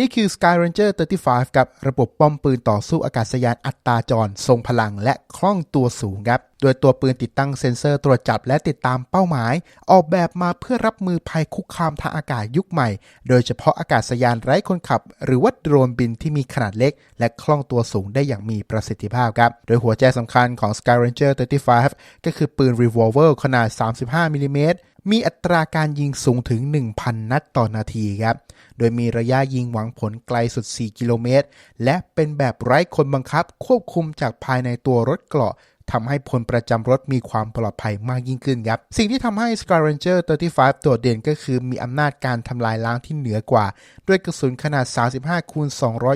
นี่คือ Sky Ranger 35 กับระบบป้อมปืนต่อสู้อากาศยานอัตราจร ทรงพลังและคล่องตัวสูงครับ โดยตัวปืนติดตั้งเซ็นเซอร์ตรวจจับและติดตามเป้าหมาย ออกแบบมาเพื่อรับมือภัยคุกคามทางอากาศยุคใหม่ โดยเฉพาะอากาศยานไร้คนขับ หรือว่าโดรนบินที่มีขนาดเล็ก และคล่องตัวสูงได้อย่างมีประสิทธิภาพครับ โดยหัวใจสำคัญของ Sky Ranger 35 ก็คือปืน Revolver ขนาด 35มิลลิเมตร มีอัตราการยิงสูงถึง 1,000 นัดต่อนาทีครับ โดยมีระยะยิงหวังผลไกลสุด 4 กิโลเมตร และเป็นแบบไร้คนบังคับ ควบคุมจากภายในตัวรถเกราะทำให้พลประจำรถมีความปลอดภัยมากยิ่งขึ้นครับ สิ่งที่ทำให้ Sky Ranger 35โดดเด่นก็คือมีอำนาจการทำลายล้างที่เหนือกว่า ด้วยกระสุนขนาด 35คูณ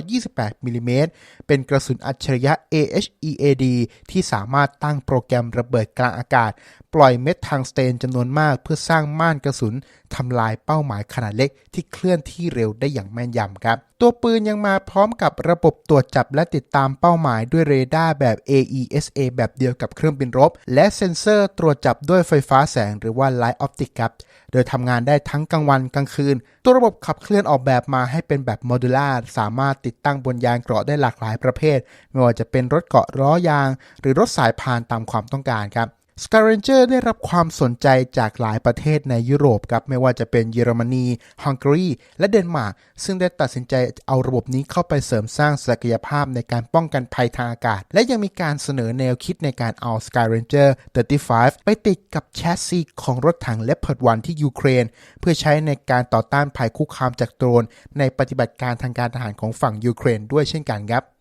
228มิลลิเมตรเป็นกระสุนอัจฉริยะ AHEAD ที่สามารถตั้งโปรแกรมระเบิดกลางอากาศ ปล่อยเม็ดทางสเตนจำนวนมาก เพื่อสร้างม่านกระสุนทำลายเป้าหมายขนาดเล็กที่เคลื่อนที่เร็วได้อย่างแม่นยำครับ ตัวปืนยังมาพร้อมกับระบบตรวจจับและติดตามเป้าหมายด้วยเรดาร์แบบ AESA แบบเดียวกับเครื่องบินรบ และเซ็นเซอร์ตรวจจับด้วยไฟฟ้าแสงหรือว่า Light Optic ครับโดยทำงานได้ทั้งกลางวันกลางคืน ตัวระบบขับเคลื่อนออกแบบมาให้เป็นแบบโมดูล่าสามารถติดตั้งบนยานเกราะได้หลากหลายประเภท ไม่ว่าจะเป็นรถเกราะล้อยาง หรือรถสายพานตามความต้องการครับ Sky Ranger ได้รับความสนใจจากหลายประเทศในยุโรปครับไม่ว่าจะเป็นเยอรมนีฮังการีและเดนมาร์กซึ่งได้ตัดสินใจเอาระบบนี้เข้าไปเสริมสร้างศักยภาพในการป้องกันภัยทางอากาศ และยังมีการเสนอแนวคิดในการเอา Sky Ranger 35 ไปติดกับแชสซีของรถถัง Leopard 1ที่ยูเครน เพื่อใช้ในการต่อต้านภัยคุกคามจากโดรนในปฏิบัติการทางการทหารของฝั่งยูเครนด้วยเช่นกันครับ